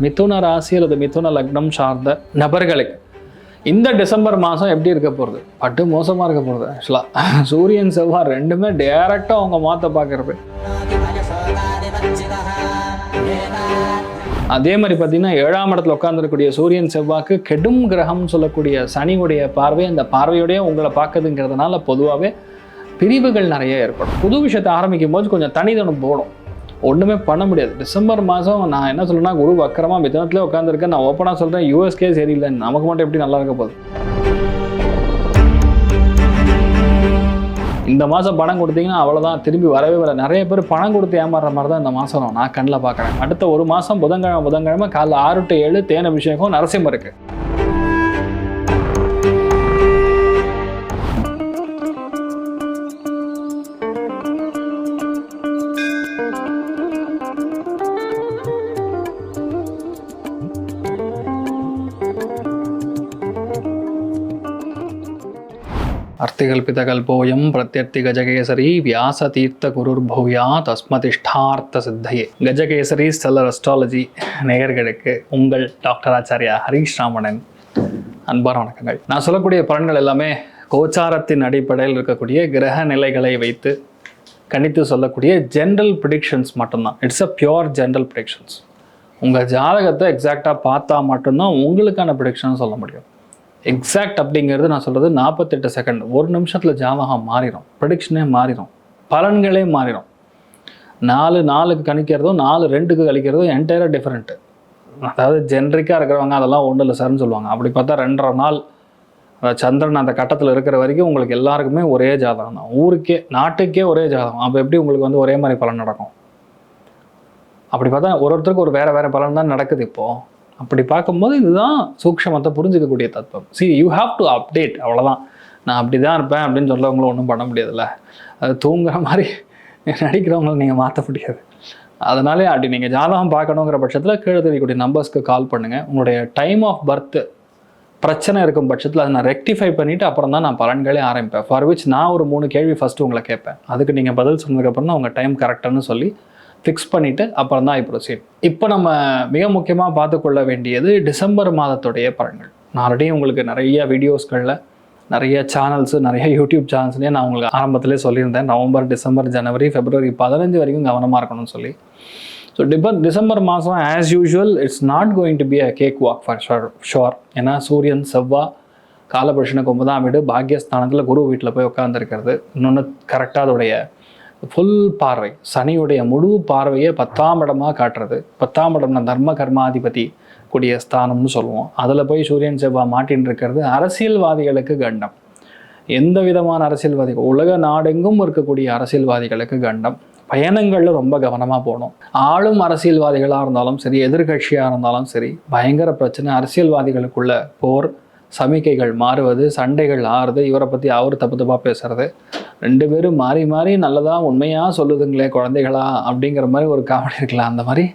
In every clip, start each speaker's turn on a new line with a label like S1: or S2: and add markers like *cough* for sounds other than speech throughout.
S1: மிதுன ராசி அல்லது மிதுன லக்னம் சார்ந்த நபர்களுக்கு இந்த டிசம்பர் மாதம் எப்படி இருக்க போகிறது பட்டு மோசமாக இருக்க போகிறது ஆக்சுவலாக சூரியன் செவ்வாய் ரெண்டுமே டேரெக்டாக அவங்க மாற்ற பார்க்குறது அதே மாதிரி பார்த்தீங்கன்னா ஏழாம் இடத்துல உட்காந்துருக்கக்கூடிய சூரியன் செவ்வாய்க்கு கெடும் கிரகம்னு சொல்லக்கூடிய சனியுடைய பார்வை அந்த பார்வையோடய உங்களை பார்க்குதுங்கிறதுனால பொதுவாகவே பிரிவுகள் நிறைய ஏற்படும். புது விஷயத்தை ஆரம்பிக்கும் போது கொஞ்சம் தனிதனம் போடும் ஒன்றுமே பண்ண முடியாது. டிசம்பர் மாதம் நான் என்ன சொல்றேன்னா குரு வக்கரமாக மிதனத்திலே உட்காந்துருக்கேன் நான் ஓப்பனாக சொல்கிறேன் யூஎஸ்கே சரியில்லை. நமக்கு மட்டும் எப்படி நல்லா இருக்க போகுது? இந்த மாதம் பணம் கொடுத்தீங்கன்னா அவ்வளோதான் திரும்பி வரவே வர நிறைய பேர் பணம் கொடுத்து ஏமாறுற மாதிரி தான் இந்த மாதம் நான் கண்ணில் பார்க்குறேன். அடுத்த ஒரு மாதம் புதன்கிழமை புதன்கிழமை காலைல ஆறு டு ஏழு தேன் அபிஷேகம் நரசிம்மம் கல்பிதகல்போயம் பிரத்யர்த்தி கஜகேசரி வியாச தீர்த்த குருர் பௌயா தஸ்மதிஷ்டார்த்த சித்தையே கஜகேசரி ஸ்டெல்லர் அஸ்ட்ராலஜி நேயர்களுக்கு உங்கள் டாக்டர் ஆச்சாரியா ஹரீஷ் ராமணன் அன்பான வணக்கங்கள். நான் சொல்லக்கூடிய பலன்கள் எல்லாமே கோச்சாரத்தின் அடிப்படையில் இருக்கக்கூடிய கிரக நிலைகளை வைத்து கணித்து சொல்லக்கூடிய ஜென்ரல் ப்ரிடிக்ஷன்ஸ் மட்டும்தான். It's a pure general predictions உங்கள் ஜாதகத்தை எக்ஸாக்டாக பார்த்தா மட்டும்தான் உங்களுக்கான ப்ரிடிக்ஷன் சொல்ல முடியும். எக்ஸாக்ட் அப்படிங்கிறது நான் சொல்கிறது நாற்பத்தெட்டு செகண்ட் ஒரு நிமிஷத்தில் ஜாதகம் மாறிடும் ப்ரடிக்ஷனே மாறிடும் பலன்களே மாறிடும் நாலு நாலுக்கு கணிக்கிறதும் நாலு ரெண்டுக்கு கழிக்கிறதும் என்டையராக டிஃப்ரெண்ட்டு அதாவது ஜென்ரிக்காக இருக்கிறவங்க அதெல்லாம் ஒன்றும் இல்லை சார்னு சொல்லுவாங்க. அப்படி பார்த்தா ரெண்டரை நாள் சந்திரன் அந்த கட்டத்தில் இருக்கிற வரைக்கும் உங்களுக்கு எல்லாருக்குமே ஒரே ஜாதகம் தான். ஊருக்கே நாட்டுக்கே ஒரே ஜாதகம். அப்போ எப்படி உங்களுக்கு வந்து ஒரே மாதிரி பலன் நடக்கும்? அப்படி பார்த்தா ஒரு ஒருத்தருக்கு ஒரு வேறு வேறு பலன் தான் நடக்குது இப்போது அப்படி பார்க்கும்போது இதுதான் சூக்ஷமத்தை புரிஞ்சுக்கக்கூடிய தத்துவம். See you have to update அவ்வளோதான் நான் அப்படி தான் இருப்பேன் அப்படின்னு சொல்லவங்களும் ஒன்றும் பண்ண முடியாதுல்ல. அது தூங்குற மாதிரி நடிக்கிறவங்கள நீங்கள் மாற்ற முடியாது. அதனாலே அப்படி நீங்கள் ஜாதகம் பார்க்கணுங்கிற பட்சத்தில் கீழே தெரியக்கூடிய நம்பர்ஸ்க்கு கால் பண்ணுங்கள் உங்களுடைய டைம் ஆஃப் பர்த் பிரச்சனை இருக்கும் பட்சத்தில் அதை நான் ரெக்டிஃபை பண்ணிவிட்டு அப்புறம் தான் நான் பலன்களே ஆரம்பிப்பேன். ஃபார் விச் நான் ஒரு மூணு கேள்வி ஃபஸ்ட்டு உங்களை கேட்பேன். அதுக்கு நீங்கள் பதில் சொன்னதுக்கப்புறம் தான் உங்கள் டைம் கரெக்டானு சொல்லி ஃபிக்ஸ் பண்ணிவிட்டு அப்புறம் தான் இப்போ இப்போ நம்ம மிக முக்கியமாக பார்த்துக்கொள்ள வேண்டியது டிசம்பர் மாதத்துடைய பலன்கள். நான் ஆல்ரெடி உங்களுக்கு நிறைய வீடியோஸ்களில் நிறைய சேனல்ஸு நிறைய யூடியூப் சேனல்ஸ்லேயே நான் உங்களுக்கு ஆரம்பத்திலே சொல்லியிருந்தேன். நவம்பர் டிசம்பர் ஜனவரி பிப்ரவரி பதினஞ்சு வரைக்கும் கவனமாக இருக்கணும்னு சொல்லி. ஸோ டிபர் டிசம்பர் மாதம் as usual it's not going to be a cake walk for sure sure ஏன்னா சூரியன் செவ்வாய் காலபுருஷனுக்கு ஒன்பதாம் வீடு பாக்யஸ்தானத்தில் குரு வீட்டில் போய் உட்காந்துருக்கிறது இன்னொன்று கரெக்டாக அதோடைய ஃபுல் பார்வை. சனியுடைய முழு பார்வையை பத்தாம் இடமாக காட்டுறது. பத்தாம் இடம்னா தர்ம கர்மாதிபதி கூடிய ஸ்தானம்னு சொல்லுவோம். அதில் போய் சூரியன் செவ்வாய் மாட்டின்னு இருக்கிறது அரசியல்வாதிகளுக்கு கண்டம். எந்த விதமான அரசியல்வாதிகள் உலக நாடெங்கும் இருக்கக்கூடிய அரசியல்வாதிகளுக்கு கண்டம். பயணங்களில் ரொம்ப கவனமாக போகணும். ஆளும் அரசியல்வாதிகளாக இருந்தாலும் சரி எதிர்கட்சியாக இருந்தாலும் சரி பயங்கர பிரச்சனை அரசியல்வாதிகளுக்குள்ள போர் சமிக்கைகள் மாறுவது சண்டைகள் ஆறுது இவரை பற்றி அவர் தப்பு தப்பாக பேசுறது. ரெண்டு பேரும் மாறி மாறி நல்லதாக உண்மையாக சொல்லுதுங்களே குழந்தைகளா அப்படிங்கிற மாதிரி ஒரு காமெடி இருக்கலாம். அந்த மாதிரி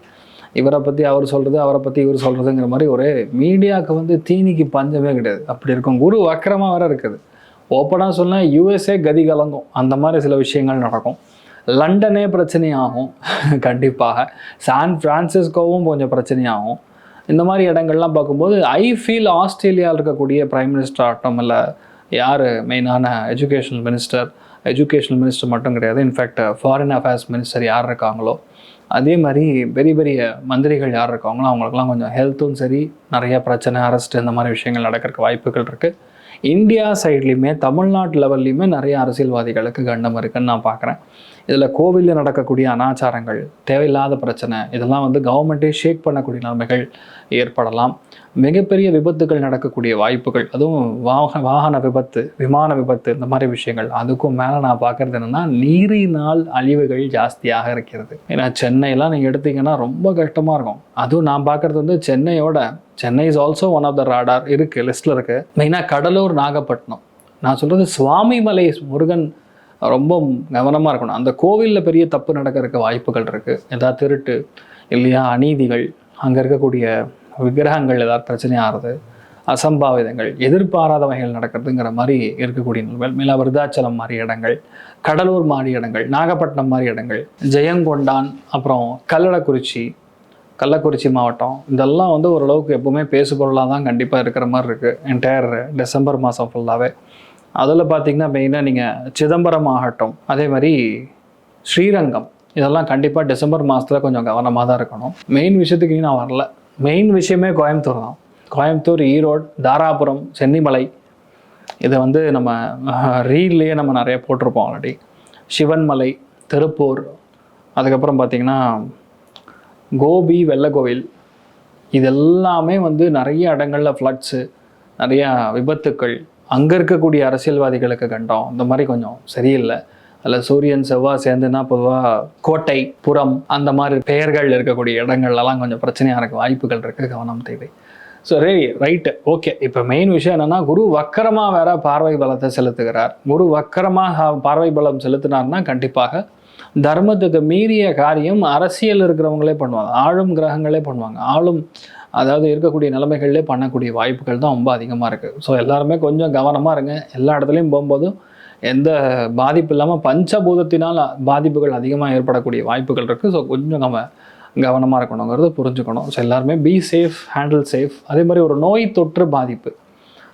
S1: இவரை பற்றி அவர் சொல்கிறது அவரை பற்றி இவர் சொல்கிறதுங்கிற மாதிரி ஒரே மீடியாவுக்கு வந்து தீனிக்கு பஞ்சமே கிடையாது. அப்படி இருக்கும். குரு வக்கரமாக வேற இருக்குது. ஓப்பனாக சொன்னால் யூஎஸ்ஏ கதி கலங்கும். அந்த மாதிரி சில விஷயங்கள் நடக்கும். லண்டனே பிரச்சனையாகும். *laughs* கண்டிப்பாக. சான் ஃப்ரான்சிஸ்கோவும் கொஞ்சம் பிரச்சனையாகும். இந்த மாதிரி இடங்கள்லாம் பார்க்கும்போது ஐ ஃபீல் ஆஸ்திரேலியாவில் இருக்கக்கூடிய பிரைம் மினிஸ்டர் ஆகட்டும் இல்லை யார் மெயினான எஜுகேஷனல் மினிஸ்டர் எஜுகேஷனல் மினிஸ்டர் மட்டும் கிடையாது. இன்ஃபேக்ட் ஃபாரின் அஃபேர்ஸ் மினிஸ்டர் யார் இருக்காங்களோ அதே மாதிரி பெரிய பெரிய மந்திரிகள் யார் இருக்காங்களோ அவங்களுக்குலாம் கொஞ்சம் ஹெல்த்தும் சரி நிறைய பிரச்சனை அரெஸ்ட் இந்த மாதிரி விஷயங்கள் நடக்கிறதுக்கு வாய்ப்புகள் இருக்குது இந்தியா சைட்லேயுமே தமிழ்நாட்டு லெவல்லையுமே நிறைய அரசியல்வாதிகளுக்கு கண்டம் இருக்குன்னு நான் பார்க்குறேன். இதில் கோவிலில் நடக்கக்கூடிய அனாச்சாரங்கள் தேவையில்லாத பிரச்சனை இதெல்லாம் வந்து கவர்மெண்ட்டே ஷேக் பண்ணக்கூடிய நிலைமைகள் ஏற்படலாம். மிகப்பெரிய விபத்துகள் நடக்கக்கூடிய வாய்ப்புகள் அதுவும் வாக வாகன விபத்து விமான விபத்து இந்த மாதிரி விஷயங்கள் அதுக்கும் மேலே நான் பார்க்குறது என்னென்னா நீரினால் அழிவுகள் ஜாஸ்தியாக இருக்கிறது. ஏன்னா சென்னையெல்லாம் நீங்கள் எடுத்தீங்கன்னா ரொம்ப கஷ்டமாக இருக்கும். அதுவும் நான் பார்க்குறது வந்து சென்னையோட Chennai is also one of the radar இருக்குது லிஸ்ட்டில் இருக்குது மெயினாக கடலூர் நாகப்பட்டினம். நான் சொல்கிறது சுவாமிமலை முருகன் ரொம்ப கவனமாக இருக்கணும். அந்த கோவிலில் பெரிய தப்பு நடக்கிறதுக்கு வாய்ப்புகள் இருக்குது ஏதாவது திருட்டு இல்லையா அநீதிகள் அங்கே இருக்கக்கூடிய விக்கிரகங்கள் ஏதாவது பிரச்சனை ஆறுது அசம்பாவிதங்கள் எதிர்பாராத வகைகள் நடக்கிறதுங்கிற மாதிரி இருக்கக்கூடிய நிலைமைகள். மேலே விருதாச்சலம் மாதிரி இடங்கள் கடலூர் மாதிரி இடங்கள் நாகப்பட்டினம் மாதிரி இடங்கள் ஜெயங்கொண்டான் அப்புறம் கல்லடக்குறிச்சி கள்ளக்குறிச்சி மாவட்டம். இதெல்லாம் வந்து ஓரளவுக்கு எப்பவுமே பேசு பொருளாக தான் கண்டிப்பாக இருக்கிற மாதிரி இருக்குது என்டையர் டிசம்பர் மாதம் ஃபுல்லாகவே அதில் பார்த்திங்கன்னா மெயினாக நீங்கள் சிதம்பரம் ஆகட்டும் அதே மாதிரி ஸ்ரீரங்கம். இதெல்லாம் கண்டிப்பாக டிசம்பர் மாதத்தில் கொஞ்சம் கவனமாக தான் இருக்கணும். மெயின் விஷயத்துக்கு நான் வரல. மெயின் விஷயமே கோயம்புத்தூர் தான். கோயம்புத்தூர் ஈரோடு தாராபுரம் சென்னிமலை. இதை வந்து நம்ம ரீல்லையே நம்ம நிறைய போட்டிருப்போம் ஆல்ரெடி சிவன்மலை திருப்பூர். அதுக்கப்புறம் பார்த்திங்கன்னா கோபி வெள்ளக்கோவில். இது எல்லாமே வந்து நிறைய இடங்களில் ஃப்ளட்ஸு நிறையா விபத்துக்கள். அங்கே இருக்கக்கூடிய அரசியல்வாதிகளுக்கு கண்டோம். இந்த மாதிரி கொஞ்சம் சரியில்லை. அதில் சூரியன் செவ்வாய் சேர்ந்துன்னா பொதுவாக கோட்டை புறம் அந்த மாதிரி பெயர்கள் இருக்கக்கூடிய இடங்கள்லாம் கொஞ்சம் பிரச்சனையாக இருக்க வாய்ப்புகள் இருக்குது கவனம் தேவை. ஸோ ரே ரைட்டு ஓகே இப்போ மெயின் விஷயம் என்னென்னா குரு வக்கரமாக வேற பார்வை பலத்தை செலுத்துகிறார். குரு வக்கரமாக பார்வை பலம் செலுத்தினார்னா கண்டிப்பாக தர்மத்துக்கு மீறிய காரியம் அரசியல் இருக்கிறவங்களே பண்ணுவாங்க. ஆளும் கிரகங்களே பண்ணுவாங்க. ஆளும் அதாவது இருக்கக்கூடிய நிலைமைகள்லேயே பண்ணக்கூடிய வாய்ப்புகள் தான் ரொம்ப அதிகமாக இருக்குது ஸோ எல்லாருமே கொஞ்சம் கவனமாக இருங்க. எல்லா இடத்துலையும் போகும்போதும் எந்த பாதிப்பு இல்லாமல் பஞ்சபூதத்தினால் பாதிப்புகள் அதிகமாக ஏற்படக்கூடிய வாய்ப்புகள் இருக்குது ஸோ கொஞ்சம் நம்ம கவனமாக இருக்கணுங்கிறது புரிஞ்சுக்கணும். ஸோ எல்லாருமே பி சேஃப் ஹேண்டில் சேஃப் அதே மாதிரி ஒரு நோய் தொற்று பாதிப்பு.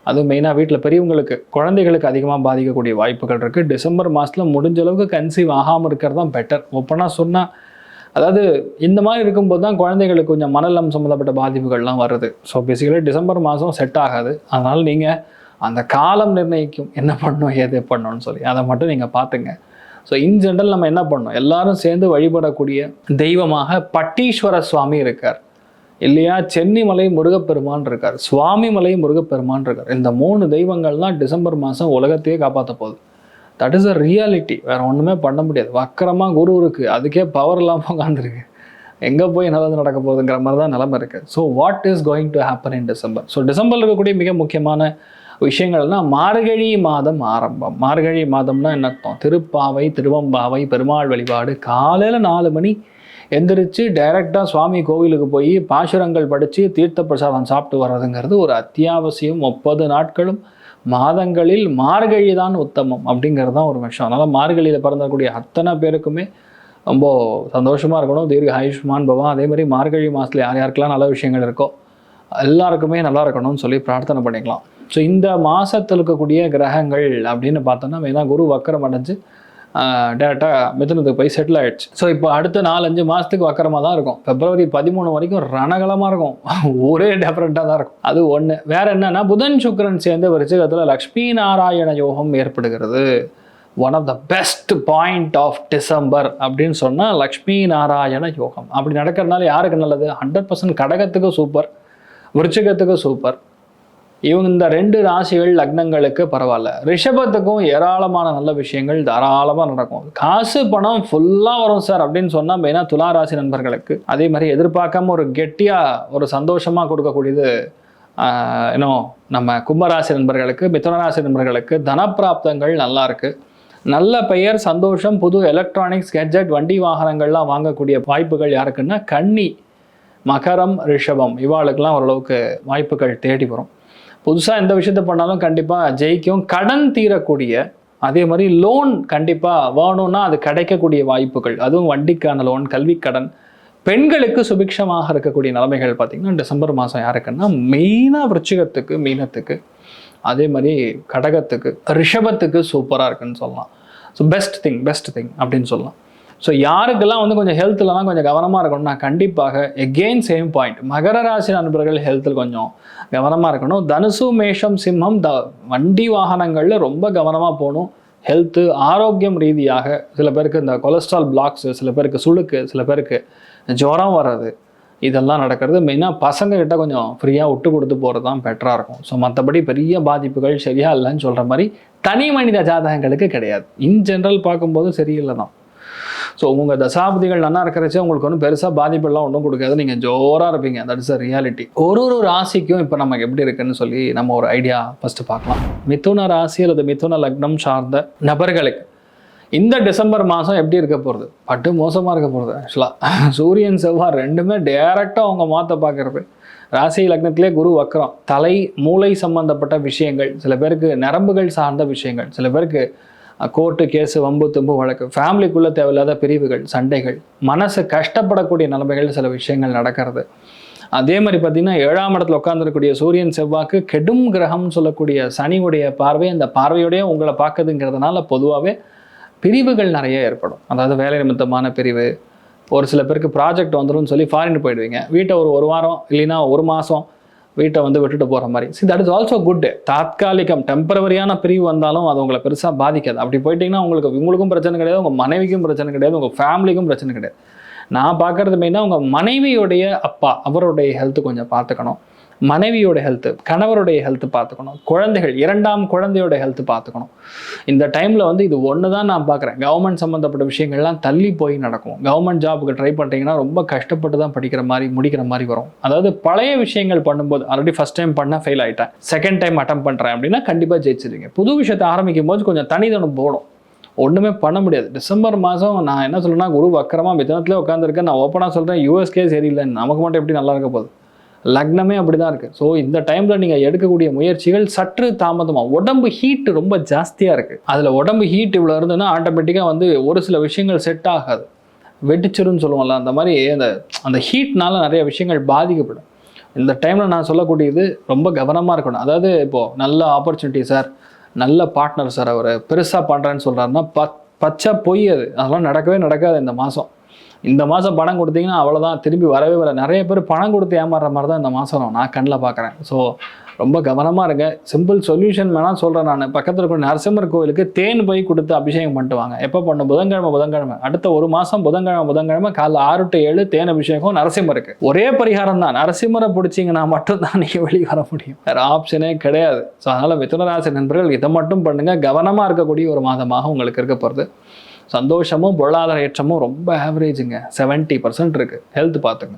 S1: அதுவும் மெயினாக வீட்டில் பெரியவங்களுக்கு குழந்தைகளுக்கு அதிகமாக பாதிக்கக்கூடிய வாய்ப்புகள் இருக்குது டிசம்பர் மாதத்தில் முடிஞ்ச அளவுக்கு கன்சீவ் ஆகாமல் இருக்கிறது தான் பெட்டர் ஒப்பனா சொன்னால் அதாவது இந்த மாதிரி இருக்கும்போது தான் குழந்தைகளுக்கு கொஞ்சம் மனநலம் சம்மந்தப்பட்ட பாதிப்புகள்லாம் வருது. ஸோ பேசிக்கலி டிசம்பர் மாதம் செட் ஆகாது. அதனால் நீங்கள் அந்த காலம் நிர்ணயிக்கும். என்ன பண்ணணும் ஏது பண்ணணும்னு சொல்லி அதை மட்டும் நீங்கள் பார்த்துங்க. ஸோ இன் ஜென்ரல் நம்ம என்ன பண்ணோம் எல்லாரும் சேர்ந்து வழிபடக்கூடிய தெய்வமாக பட்டீஸ்வர சுவாமி இருக்கார். இல்லையா? சென்னிமலை முருகப்பெருமான் இருக்கார் சுவாமிமலை முருகப்பெருமான் இருக்கார். இந்த மூணு தெய்வங்கள் தான் டிசம்பர் மாதம் உலகத்தையே காப்பாற்ற போகுது. தட் இஸ் அ ரியாலிட்டி வேற ஒன்றுமே பண்ண முடியாது. வக்கரமாக குரு இருக்கு. அதுக்கே பவர் இல்லாமல் உட்காந்துருக்கு எங்கே போய் நல்லது நடக்க போகுதுங்கிற மாதிரி தான் நிலமை இருக்குது so what is going to happen in December so டிசம்பரில் இருக்கக்கூடிய மிக முக்கியமான விஷயங்கள்னா மார்கழி மாதம் ஆரம்பம். மார்கழி மாதம்னா என்ன அர்த்தம்? திருப்பாவை திருவம்பாவை பெருமாள் வழிபாடு. காலையில் நாலு மணி எந்திரிச்சு டைரெக்டாக சுவாமி கோவிலுக்கு போய் பாசுரங்கள் படித்து தீர்த்த பிரசாதம் சாப்பிட்டு வர்றதுங்கிறது ஒரு அத்தியாவசியம். முப்பது நாட்களும் மாதங்களில் மார்கழி தான் உத்தமம் அப்படிங்கிறது தான் ஒரு விஷயம். அதனால் மார்கழியில் பிறந்தக்கூடிய அத்தனை பேருக்குமே ரொம்ப சந்தோஷமாக இருக்கணும். தீர்க்க ஆயுஷ்மான் பவா அதே மாதிரி மார்கழி மாதத்தில் யார் யாருக்கெல்லாம் நல்ல விஷயங்கள் இருக்கோ எல்லாருக்குமே நல்லா இருக்கணும்னு சொல்லி பிரார்த்தனை பண்ணிக்கலாம். ஸோ இந்த மாதத்தில் இருக்கக்கூடிய கிரகங்கள் அப்படின்னு பார்த்தோன்னா மெயினாக குரு வக்கரம் அடைஞ்சு டேரெக்டாக மிதுனத்துக்கு போய் செட்டில் ஆகிடுச்சு ஸோ இப்போ அடுத்த நாலஞ்சு மாதத்துக்கு வக்கரமாக தான் இருக்கும். பிப்ரவரி பதிமூணு வரைக்கும் ரணகலமாக இருக்கும். *laughs* ஒரே டிஃப்ரெண்ட்டாக தான் இருக்கும். அது ஒன்று வேறு என்னென்னா புதன் சுக்கிரன் சேர்ந்து விருச்சிகத்தில் லக்ஷ்மி நாராயண யோகம் ஏற்படுகிறது. One of the best point of December அப்படின்னு சொன்னால் லக்ஷ்மி நாராயண யோகம். அப்படி நடக்கிறதுனால யாருக்கு நல்லது? ஹண்ட்ரட் பர்சன்ட் கடகத்துக்கு சூப்பர் விருச்சிகத்துக்கு சூப்பர் இவங்க இந்த ரெண்டு ராசிகள் லக்னங்களுக்கு பரவாயில்ல. ரிஷபத்துக்கும் ஏராளமான நல்ல விஷயங்கள் தாராளமாக நடக்கும். காசு பணம் ஃபுல்லாக வரும் சார் அப்படின்னு சொன்னால் மெயினாக துலா ராசி நண்பர்களுக்கு. அதே மாதிரி எதிர்பார்க்காம ஒரு கெட்டியாக ஒரு சந்தோஷமாக கொடுக்கக்கூடியது இன்னும் நம்ம கும்பராசி நண்பர்களுக்கு மிதுனராசி நண்பர்களுக்கு தனப்பிராப்தங்கள் நல்லா இருக்கு. நல்ல பெயர் சந்தோஷம் புது எலக்ட்ரானிக்ஸ் கெட்ஜெட் வண்டி வாகனங்கள்லாம் வாங்கக்கூடிய வாய்ப்புகள் யாருக்குன்னா கன்னி மகரம் ரிஷபம். இவாளுக்கெல்லாம் ஓரளவுக்கு வாய்ப்புகள் தேடி வரும். புதுசாக எந்த விஷயத்த பண்ணாலும் கண்டிப்பாக ஜெயிக்கும். கடன் தீரக்கூடிய அதே மாதிரி லோன் கண்டிப்பாக வேணும்னா அது கிடைக்கக்கூடிய வாய்ப்புகள். அதுவும் வண்டிக்கான லோன் கல்வி கடன். பெண்களுக்கு சுபிக்ஷமாக இருக்கக்கூடிய நிலைமைகள் பார்த்திங்கன்னா டிசம்பர் மாதம் யாருக்குன்னா மெயினாக விருச்சிகத்துக்கு மீனத்துக்கு அதே மாதிரி கடகத்துக்கு ரிஷபத்துக்கு சூப்பராக இருக்குன்னு சொல்லலாம். So best thing best thing அப்படின்னு சொல்லலாம். ஸோ யாருக்கெல்லாம் வந்து கொஞ்சம் ஹெல்த்லலாம் கொஞ்சம் கவனமாக இருக்கணும்னா கண்டிப்பாக எகெயின் சேம் பாயிண்ட் மகர ராசி நண்பர்கள் ஹெல்த்தில் கொஞ்சம் கவனமாக இருக்கணும். தனுசு மேஷம் சிம்மம் த வண்டி வாகனங்களில் ரொம்ப கவனமாக போகணும். ஹெல்த்து ஆரோக்கியம் ரீதியாக சில பேருக்கு இந்த கொலஸ்ட்ரால் பிளாக்ஸு சில பேருக்கு சுளுக்கு சில பேருக்கு ஜுரம் வர்றது இதெல்லாம் நடக்கிறது. மெயினாக பசங்கக்கிட்ட கொஞ்சம் ஃப்ரீயாக விட்டு கொடுத்து போகிறது தான் பெட்டராக இருக்கும். ஸோ மற்றபடி பெரிய பாதிப்புகள் சரியா இல்லைன்னு சொல்கிற மாதிரி தனி மனித ஜாதகங்களுக்கு கிடையாது. இன் ஜென்ரல் பார்க்கும்போது சரியில்லை தான் ஸோ உங்கள் தசாபதிகள் நல்லா இருக்கிறச்சே உங்களுக்கு ஒன்றும் பெருசாக பாதிப்பெல்லாம் ஒன்றும் கொடுக்காது. நீங்கள் ஜோராக இருப்பீங்க. தட் இஸ் அ ரியாலிட்டி ஒரு ஒரு ராசிக்கும் இப்போ நமக்கு எப்படி இருக்குன்னு சொல்லி நம்ம ஒரு ஐடியா ஃபஸ்ட்டு பார்க்கலாம். மிதுன ராசி அல்லது மிதுன லக்னம் சார்ந்த நபர்களுக்கு இந்த டிசம்பர் மாதம் எப்படி இருக்க போகிறது பட்டு மோசமாக இருக்க போகிறது ஆக்சுவலாக சூரியன் செவ்வாய் ரெண்டுமே டேரெக்டாக அவங்க மாற்ற பார்க்குறது. ராசி லக்னத்திலே குரு வக்கரம் தலை மூளை சம்பந்தப்பட்ட விஷயங்கள் சில பேருக்கு நரம்புகள் சார்ந்த விஷயங்கள் சில பேருக்கு கோர்ட்டு கேஸு வம்பு தும்பு வழக்கு. ஃபேமிலிக்குள்ளே தேவையில்லாத பிரிவுகள் சண்டைகள். மனசு கஷ்டப்படக்கூடிய நிலைமைகள் சில விஷயங்கள் நடக்கிறது. அதே மாதிரி பார்த்திங்கன்னா ஏழாம் இடத்துல உட்காந்துருக்கக்கூடிய சூரியன் செவ்வாக்கு கெடும் கிரகம்னு சொல்லக்கூடிய சனியுடைய பார்வை அந்த பார்வையோடய உங்களை பார்க்குதுங்கிறதுனால பொதுவாகவே பிரிவுகள் நிறைய ஏற்படும். அதாவது வேலை நிமித்தமான பிரிவு. ஒரு சில பேருக்கு ப்ராஜெக்ட் வந்துடும் சொல்லி ஃபாரின் போயிடுவீங்க. வீட்டை ஒரு ஒரு வாரம் இல்லைன்னா ஒரு மாதம் வீட்டை வந்து விட்டுட்டு போகிற மாதிரி. See that is also good தாத்காலிகம் டெம்பரவரியான பிரிவு வந்தாலும் அது உங்களை பெருசாக பாதிக்காது. அப்படி போயிட்டீங்கன்னா உங்களுக்கு உங்களுக்கும் பிரச்சனை கிடையாது உங்கள் மனைவிக்கும் பிரச்சனை கிடையாது உங்கள் ஃபேமிலிக்கும் பிரச்சனை கிடையாது. நான் பார்க்குறது மெயினாக உங்கள் மனைவியுடைய அப்பா அவருடைய ஹெல்த்து கொஞ்சம் பார்த்துக்கணும். மனைவியோட ஹெல்த்து கணவருடைய ஹெல்த்து பார்த்துக்கணும். குழந்தைகள் இரண்டாம் குழந்தையோட ஹெல்த்து பார்த்துக்கணும். இந்த டைமில் வந்து இது ஒன்று தான் நான் பார்க்குறேன். கவர்மெண்ட் சம்மந்தப்பட்ட விஷயங்கள்லாம் தள்ளி போய் நடக்கும். கவர்மெண்ட் ஜாபுக்கு ட்ரை பண்ணுறீங்கன்னா ரொம்ப கஷ்டப்பட்டு தான் படிக்கிற மாதிரி முடிக்கிற மாதிரி வரும். அதாவது பழைய விஷயங்கள் பண்ணும்போது ஆல்ரெடி ஃபஸ்ட் டைம் பண்ண ஃபெயில் ஆகிட்டேன் செகண்ட் டைம் அட்டம் பண்ணுறேன் அப்படின்னா கண்டிப்பாக ஜெயிச்சிருங்க புது விஷயத்தை ஆரம்பிக்கும் போது கொஞ்சம் தனிதனம் போடும். ஒன்றுமே பண்ண முடியாது. டிசம்பர் மாதம் நான் என்ன சொல்லணும்னா குரு வக்கரமாக மிதனத்திலே உட்காந்துருக்கேன் நான் ஓப்பனாக சொல்கிறேன் யூஎஸ்கே சரியில்லை நமக்கு மட்டும் எப்படி நல்லா இருக்க போகுது? லக்னமே அப்படி தான் இருக்குது ஸோ இந்த டைமில் நீங்கள் எடுக்கக்கூடிய முயற்சிகள் சற்று தாமதமாக உடம்பு ஹீட் ரொம்ப ஜாஸ்தியாக இருக்குது அதில் உடம்பு ஹீட் இவ்வளோ இருந்ததுன்னா ஆட்டோமேட்டிக்காக வந்து ஒரு சில விஷயங்கள் செட் ஆகாது. வெடிச்சிருன்னு சொல்லுவோம்ல அந்த மாதிரி அந்த அந்த ஹீட்னால நிறைய விஷயங்கள் பாதிக்கப்படும். இந்த டைமில் நான் சொல்லக்கூடியது ரொம்ப கவனமாக இருக்கணும். அதாவது இப்போது நல்ல ஆப்பர்ச்சுனிட்டி சார் நல்ல பார்ட்னர் சார் அவர் பெருசாக பண்ணுறேன்னு சொல்கிறாருன்னா பத் பச்சை பொய் அது. அதெல்லாம் நடக்கவே நடக்காது இந்த மாதம் இந்த மாதம் பணம் கொடுத்தீங்கன்னா அவ்வளோதான் திரும்பி வரவே வர நிறைய பேர் பணம் கொடுத்து ஏமாறுற மாதிரி தான் இந்த மாதம் நான் கண்ணில் பார்க்குறேன் ஸோ ரொம்ப கவனமாக இருங்க. சிம்பிள் சொல்யூஷன் வேணால் சொல்கிறேன் நான். பக்கத்தில் இருக்கிற நரசிம்மர் கோவிலுக்கு தேன் போய் கொடுத்து அபிஷேகம் பண்ணிட்டு வாங்க. எப்போ பண்ணும் புதன்கிழமை புதன்கிழமை. அடுத்த ஒரு மாதம் புதன்கிழமை புதன்கிழமை காலைல ஆறு டு ஏழு தேன் அபிஷேகம் நரசிம்மருக்கு. ஒரே பரிகாரம் தான். நரசிம்மரை பிடிச்சிங்கன்னா மட்டும்தான் நீங்கள் வெளியே வர முடியும். வேறு ஆப்ஷனே கிடையாது. ஸோ அதனால் மிதுனராசி நண்பர்கள் இதை மட்டும் பண்ணுங்கள் கவனமாக இருக்கக்கூடிய ஒரு மாதமாக உங்களுக்கு இருக்க போகிறது சந்தோஷமும் பொருளாதார ஏற்றமும் ரொம்ப ஆவரேஜுங்க செவன்ட்டி பர்சன்ட் இருக்குது ஹெல்த் பார்த்துங்க